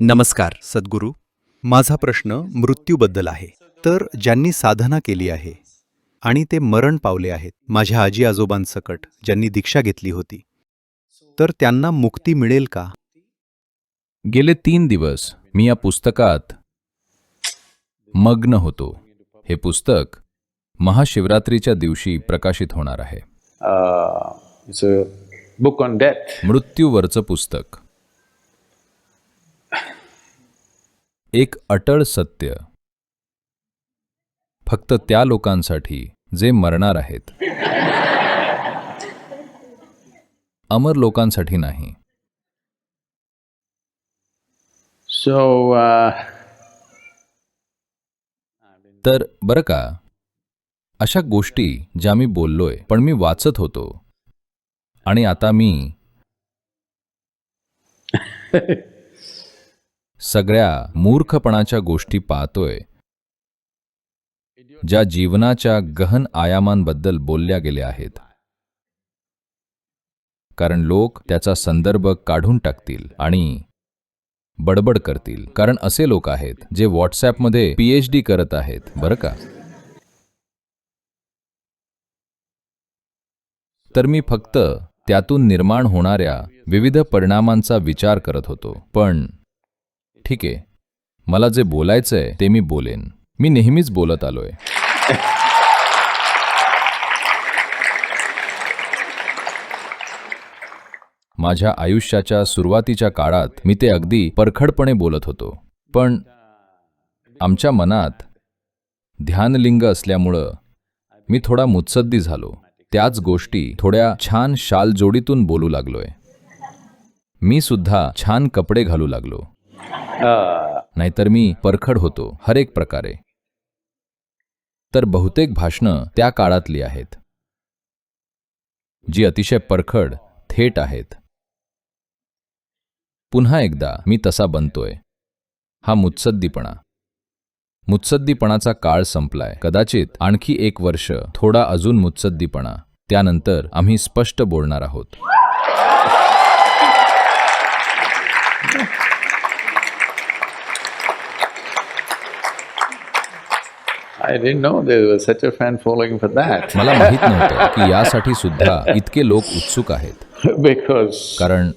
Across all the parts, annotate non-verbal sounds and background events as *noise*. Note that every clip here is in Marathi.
नमस्कार सद्गुरू. माझा प्रश्न मृत्यूबद्दल आहे. तर ज्यांनी साधना केली आहे आणि ते मरण पावले आहेत माझ्या आजी आजोबांसकट ज्यांनी दीक्षा घेतली होती तर त्यांना मुक्ती मिळेल का? गेले तीन दिवस मी या पुस्तकात मग्न होतो. हे पुस्तक महाशिवरात्रीच्या दिवशी प्रकाशित होणार आहे. Book on death. मृत्यूवरचं पुस्तक. एक अटळ सत्य. फक्त त्या लोकांसाठी जे मरणार आहेत. अमर लोकांसाठी नाही. So, uh, तर बरं का? अशा गोष्टी ज्या मी बोललोय पण मी वाचत होतो. आणि आता मी *laughs* सगळ्या मूर्खपणाच्या गोष्टी पाहतोय ज्या जीवनाच्या गहन आयामांबद्दल बोलल्या गेल्या आहेत. कारण लोक त्याचा संदर्भ काढून टाकतील आणि बडबड करतील. कारण असे लोक आहेत जे व्हॉट्सॲपमध्ये पीएच डी करत आहेत. बरं का? तर मी फक्त त्यातून निर्माण होणाऱ्या विविध परिणामांचा विचार करत होतो. पण ठीक आहे. मला जे बोलायचंय ते मी बोलेन. मी नेहमीच बोलत आलोय. माझ्या आयुष्याच्या सुरुवातीच्या काळात मी ते अगदी परखडपणे बोलत होतो. पण आमच्या मनात ध्यानलिंग असल्यामुळं मी थोडा मुत्सद्दी झालो. त्याच गोष्टी थोड्या छान शाल जोडीतून बोलू लागलोय. मी सुद्धा छान कपडे घालू लागलो. नाहीतर मी परखड होतो हर एक प्रकारे. तर बहुतेक भाषणं त्या काळातली आहेत. जी अतिशय परखड थेट आहेत. पुन्हा एकदा मी तसा बनतोय. हा मुत्सद्दीपणा. मुत्सद्दीपणाचा काळ संपलाय. कदाचित आणखी एक वर्ष थोडा अजून मुत्सद्दीपणा. त्यानंतर आम्ही स्पष्ट बोलणार आहोत. Didn't know there was such a fan following for that. मला माहीत नव्हतं की यासाठी सुद्धा इतके लोक उत्सुक आहेत *laughs* because कारण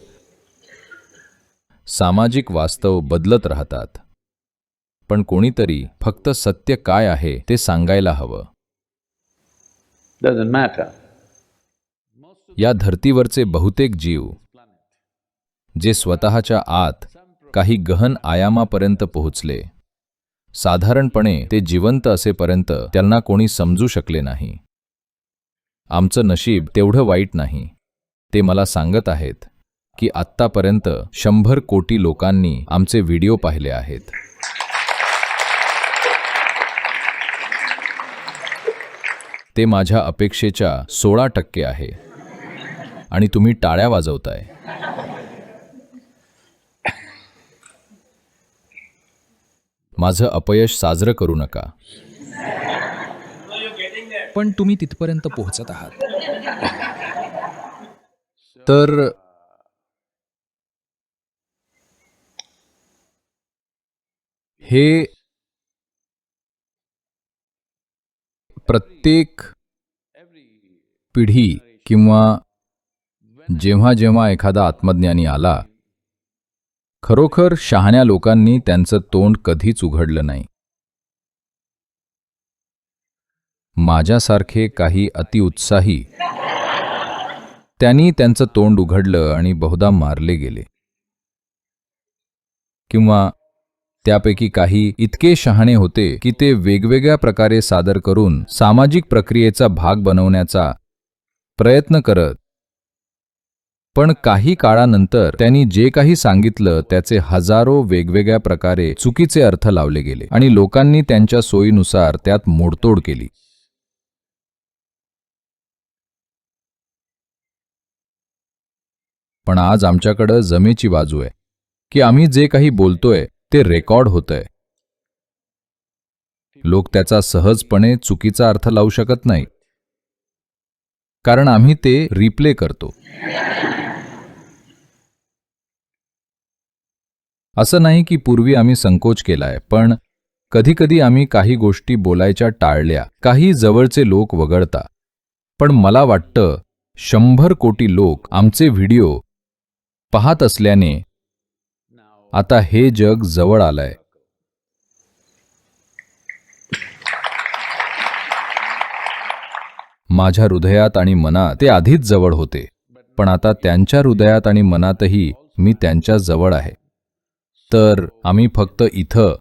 सामाजिक वास्तव बदलत राहतात पण कोणीतरी फक्त सत्य काय आहे ते सांगायला हवं. या धर्तीवरचे बहुतेक जीव जे स्वतःच्या आत काही गहन आयामापर्यंत पोहोचले साधारणपणे ते जिवंत असेपर्यंत त्यांना कोणी समजू शकले नाही. आमचं नशीब तेवढं वाईट नाही. ते मला सांगत आहेत की आत्तापर्यंत शंभर कोटी लोकांनी आमचे व्हिडिओ पाहिले आहेत. ते माझ्या अपेक्षेच्या सोळा टक्के आहे. आणि तुम्ही टाळ्या वाजवताय. माझं अपयश साजरं करू नका. पण तुम्ही तिथपर्यंत पोहोचत आहात. तर हे प्रत्येक पिढी किंवा जेव्हा जेव्हा एखादा आत्मज्ञानी आला खरोखर शहाण्या लोकांनी त्यांचं तोंड कधीच उघडलं नाही. माझ्यासारखे काही अतिउत्साही त्यांनी त्यांचं तोंड उघडलं आणि बहुधा मारले गेले. किंवा त्यापैकी काही इतके शहाणे होते की ते वेगवेगळ्या प्रकारे सादर करून सामाजिक प्रक्रियेचा भाग बनवण्याचा प्रयत्न करत पण काही काळानंतर त्यांनी जे काही सांगितलं त्याचे हजारो वेगवेगळ्या प्रकारे चुकीचे अर्थ लावले गेले आणि लोकांनी त्यांच्या सोयीनुसार त्यात मोडतोड केली. पण आज आमच्याकडं जमेची बाजू आहे की आम्ही जे काही बोलतोय ते रेकॉर्ड होतंय. लोक त्याचा सहजपणे चुकीचा अर्थ लावू शकत नाही. कारण आम्ही ते रिप्ले करतो. असं नाही की पूर्वी आम्ही संकोच केलाय पण कधीकधी आम्ही काही गोष्टी बोलायच्या टाळल्या काही जवळचे लोक वगळता. पण मला वाटतं शंभर कोटी लोक आमचे व्हिडिओ पाहत असल्याने आता हे जग जवळ आलंय. माझ्या हृदयात आणि मनात ते आधीच जवळ होते. पण आता त्यांच्या हृदयात आणि मनातही मी त्यांच्या जवळ आहे. तर आम्ही फक्त इथं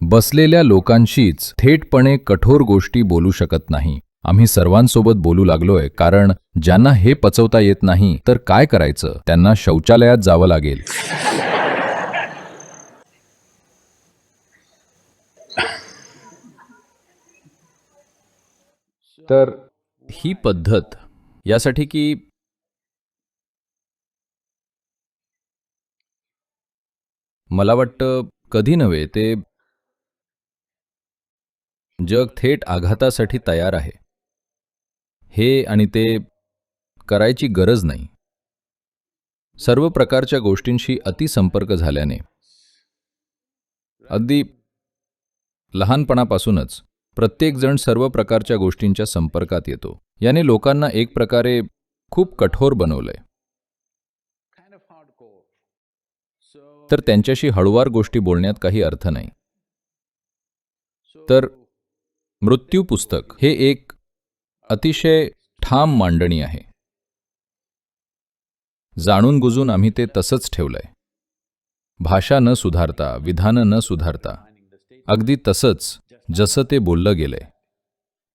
बसलेल्या लोकांशीच थेटपणे कठोर गोष्टी बोलू शकत नाही. आम्ही सर्वांसोबत बोलू लागलोय कारण ज्यांना हे पचवता येत नाही तर काय करायचं? त्यांना शौचालयात जावं लागेल. तर ही पद्धत यासाठी की मला वाटतं कधी नव्हे ते जग थेट आघातासाठी तयार आहे. हे आणि ते करायची गरज नाही. सर्व प्रकारच्या गोष्टींशी अतिसंपर्क झाल्याने. अगदी लहानपणापासूनच प्रत्येकजण सर्व प्रकारच्या गोष्टींच्या संपर्कात येतो. याने लोकांना एक प्रकारे खूप कठोर बनवलंय. तर त्यांच्याशी हळुवार गोष्टी बोलण्यात काही अर्थ नाही. तर मृत्यू पुस्तक हे एक अतिशय ठाम मांडणी आहे. जाणून गुजून आम्ही ते तसंच ठेवलंय. भाषा न सुधारता विधानं न सुधारता अगदी तसंच जसं ते बोललं गेलंय.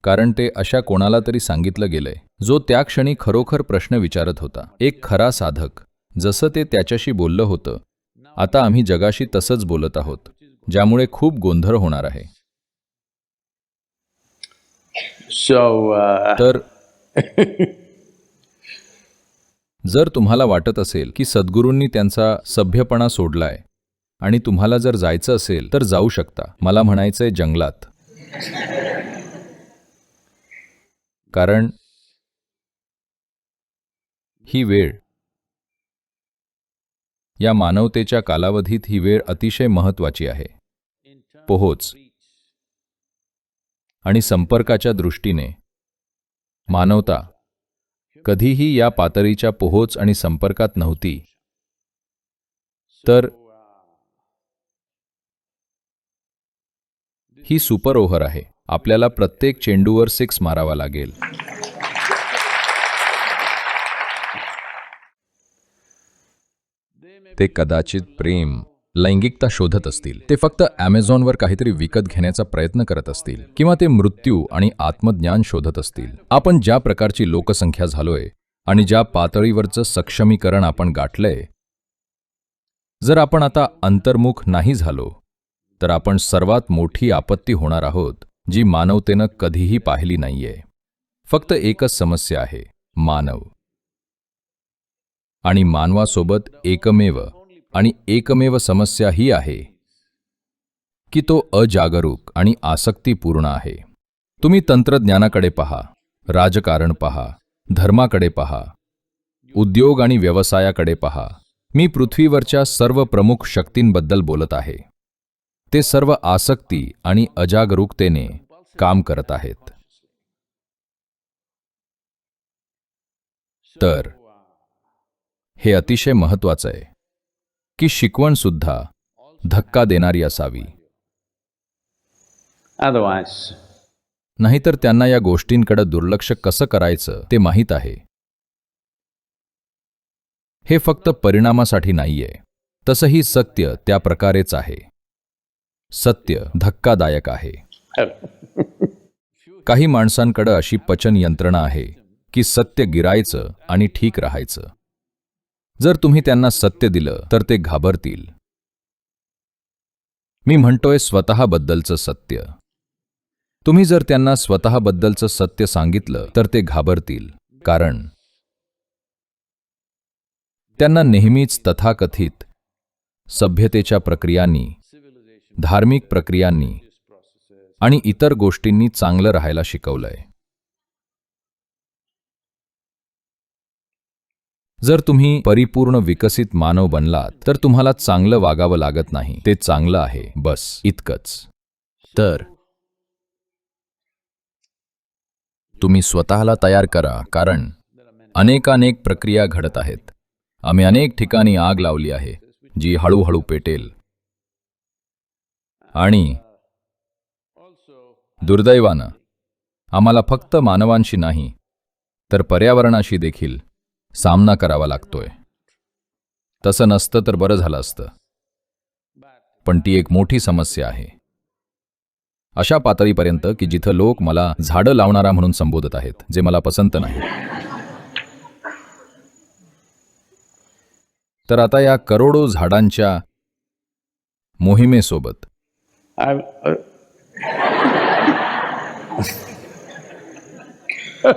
कारण ते अशा कोणाला तरी सांगितलं गेलंय. जो त्या क्षणी खरोखर प्रश्न विचारत होता. एक खरा साधक. जसं ते त्याच्याशी बोललं होतं. आता आम्ही जगाशी तसंच बोलत आहोत. ज्यामुळे खूप गोंधळ होणार आहे. Uh, तर जर तुम्हाला वाटत असेल की सद्गुरूंनी त्यांचा सभ्यपणा सोडलाय आणि तुम्हाला जर जायचं असेल तर जाऊ शकता. मला म्हणायचंय जंगलात. कारण ही वेळ या मानवतेच्या कालावधीत ही वेळ अतिशय महत्वाची आहे. पोहोच. आणि संपर्काच्या दृष्टीने. मानवता कधीही या पातळीच्या पोहोच आणि संपर्कात नव्हती. तर ही सुपर ओव्हर आहे. आपल्याला प्रत्येक चेंडूवर सिक्स मारावा लागेल. ते कदाचित प्रेम लैंगिकता शोधत असतील. ते फक्त अमेझॉनवर काहीतरी विकत घेण्याचा प्रयत्न करत असतील. किंवा ते मृत्यू आणि आत्मज्ञान शोधत असतील. आपण ज्या प्रकारची लोकसंख्या झालोय आणि ज्या पातळीवरचं सक्षमीकरण आपण गाठलंय जर आपण आता अंतर्मुख नाही झालो तर आपण सर्वात मोठी आपत्ती होणार आहोत जी मानवतेनं कधीही पाहिली नाहीये. फक्त एकच समस्या आहे मानव. आणि मानवासोबत एकमेव आणि एकमेव समस्या ही आहे की तो अजागरूक आणि आसक्तीपूर्ण आहे. तुम्ही तंत्रज्ञानाकडे पहा राजकारण पहा धर्माकडे पहा उद्योग आणि व्यवसायाकडे पहा. मी पृथ्वीवरच्या सर्व प्रमुख शक्तींबद्दल बोलत आहे. ते सर्व आसक्ती आणि अजागरूकतेने काम करत आहेत. तर हे अतिशय महत्वाचं आहे की शिकवण सुद्धा धक्का देणारी असावी. नाहीतर त्यांना या गोष्टींकडे दुर्लक्ष कसं करायचं ते माहीत आहे. हे फक्त परिणामासाठी नाहीये. तसंही सत्य त्या प्रकारेच आहे. सत्य धक्कादायक आहे. काही माणसांकडे अशी पचन यंत्रणा आहे की सत्य गिरायचं आणि ठीक राहायचं. जर तुम्ही त्यांना सत्य दिलं तर ते घाबरतील. मी म्हणतोय स्वतःबद्दलचं सत्य. तुम्ही जर त्यांना स्वतःबद्दलचं सत्य सांगितलं तर ते घाबरतील कारण त्यांना नेहमीच तथाकथित सभ्यतेच्या प्रक्रियांनी धार्मिक प्रक्रियांनी आणि इतर गोष्टींनी चांगलं राहायला शिकवलंय. जर तुम्ही परिपूर्ण विकसित मानव बनलात तर तुम्हाला चांगलं वागावं लागत नाही. ते चांगलं आहे. बस. इतकंच. तर तुम्ही स्वतःला तयार करा कारण अनेकानेक प्रक्रिया घडत आहेत. आम्ही अनेक ठिकाणी आग लावली आहे जी हळूहळू पेटेल. आणि दुर्दैवानं आम्हाला फक्त मानवांशी नाही तर पर्यावरणाशी देखील सामना करावा लागतोय. तसं नसतं तर बरं झालं असतं. पण ती एक मोठी समस्या आहे. अशा पातळीपर्यंत की जिथं लोक मला झाडं लावणारा म्हणून संबोधत आहेत जे मला पसंत नाही. तर आता या करोडो झाडांच्या मोहिमेसोबत I'm, uh, *laughs*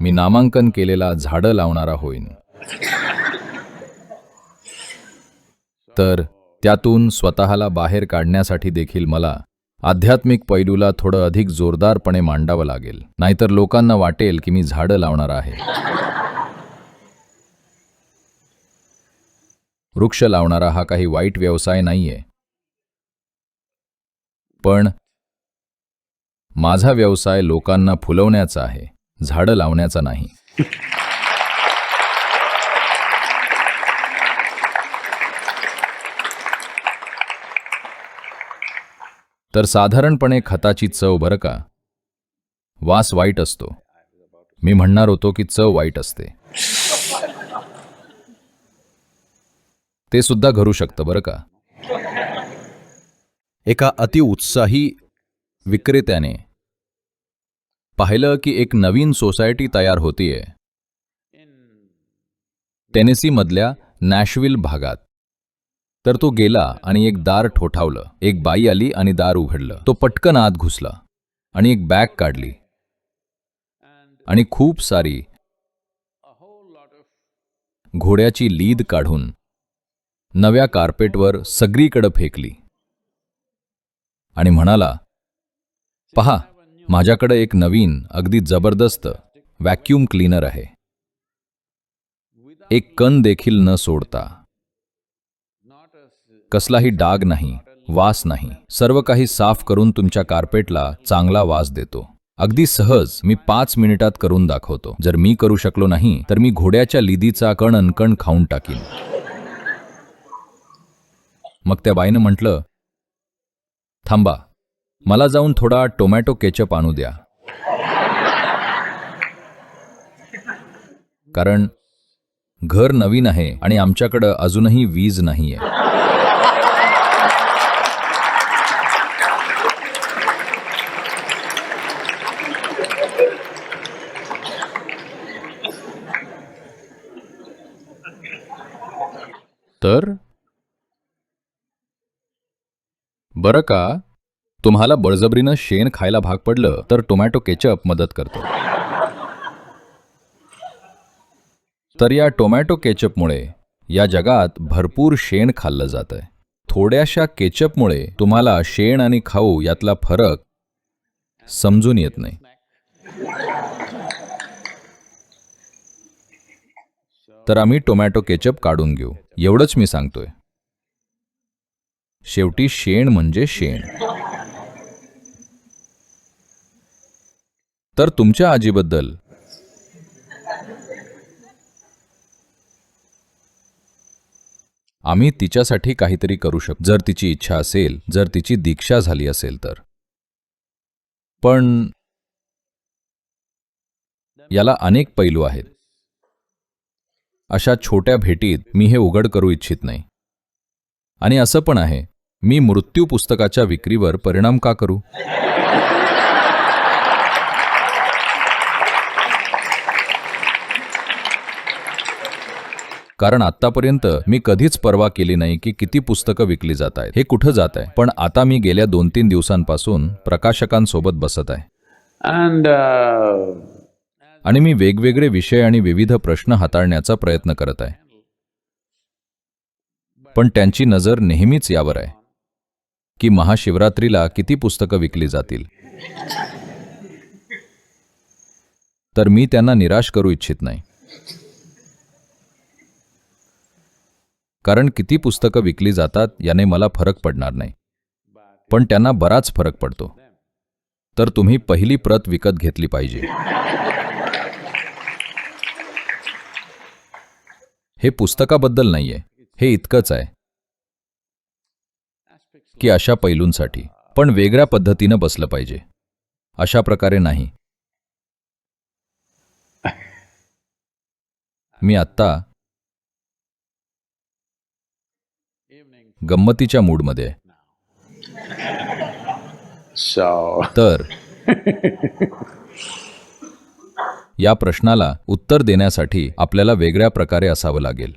मी नामांकन केलेला झाडं लावणारा होईन. तर त्यातून स्वतःला बाहेर काढण्यासाठी देखील मला आध्यात्मिक पैलूला थोडं अधिक जोरदारपणे मांडावं लागेल. नाहीतर लोकांना वाटेल की मी झाडं लावणार आहे. वृक्ष लावणारा हा काही वाईट व्यवसाय नाहीये. पण माझा व्यवसाय लोकांना फुलवण्याचा आहे झाडं लावण्याचा नाही. तर साधारणपणे खताची चव बरं का? वास वाईट असतो. मी म्हणणार होतो की चव वाईट असते. ते सुद्धा घरू शकतं बरं का? एका अतिउत्साही विक्रेत्याने पाहिलं की एक नवीन सोसायटी तयार होतीये. टेनेसीमधल्या नॅशविल भागात. तर तो गेला आणि एक दार ठोठावलं. एक बाई आली आणि दार उघडलं. तो पटकन आत घुसला आणि एक बॅग काढली. आणि खूप सारी घोड्याची लीद काढून नव्या कार्पेटवर सगळीकडं फेकली. आणि म्हणाला पहा माझ्याकडे एक नवीन अगदी जबरदस्त व्हॅक्यूम क्लीनर आहे. एक कण देखील न सोडता. कसलाही डाग नाही वास नाही सर्व काही साफ करून तुमच्या कार्पेटला चांगला वास देतो. अगदी सहज मी पाच मिनिटात करून दाखवतो. जर मी करू शकलो नाही तर मी घोड्याच्या लिदीचा कण अनकण खाऊन टाकीन. मग त्या बाईनं म्हटलं थांबा मला जाऊन थोडा टोमॅटो केचप आणू द्या. कारण घर नवीन आहे आणि आमच्याकडं अजूनही वीज नाहीये. तर बरं का? तुम्हाला बळजबरीनं शेण खायला भाग पडलं तर टोमॅटो केचप मदत करतो. तर या टोमॅटो केचपमुळे या जगात भरपूर शेण खाल्लं जात आहे थोड्याशा केचपमुळे तुम्हाला शेण आणि खाऊ यातला फरक समजून येत नाही. तर आम्ही टोमॅटो केचप काढून घेऊ. एवढंच मी सांगतोय. शेवटी शेण म्हणजे शेण. तर तुमच्या आजीबद्दल. आम्ही तिच्यासाठी काहीतरी करू शकतो. जर तिची इच्छा असेल जर तिची दीक्षा झाली असेल तर. पण याला अनेक पैलू आहेत. अशा छोट्या भेटीत मी हे उघड करू इच्छित नाही. आणि असं पण आहे मी मृत्यू पुस्तकाच्या विक्रीवर परिणाम का करू? कारण आतापर्यंत मी कधीच पर्वा केली नाही की किती पुस्तकं विकली जात आहेत. हे कुठं जात आहे? पण आता मी गेल्या दोन तीन दिवसांपासून प्रकाशकांसोबत बसत आहे. Uh, आणि मी वेगवेगळे विषय आणि विविध प्रश्न हाताळण्याचा प्रयत्न करत आहे. पण त्यांची नजर नेहमीच यावर आहे. की महाशिवरात्रीला किती पुस्तकं विकली जातील? तर मी त्यांना निराश करू इच्छित नाही. कारण किती पुस्तकं विकली जातात याने मला फरक पडणार नाही. पण त्यांना बराच फरक पडतो. तर तुम्ही पहिली प्रत विकत घेतली पाहिजे. हे पुस्तकाबद्दल नाहीये. हे इतकंच आहे. की अशा पैलूंसाठी. पण वेगळ्या पद्धतीनं बसलं पाहिजे. अशा प्रकारे नाही. मी आत्ता गंमतीच्या मूडमध्ये तर या प्रश्नाला उत्तर देण्यासाठी आपल्याला वेगळ्या प्रकारे असावं लागेल.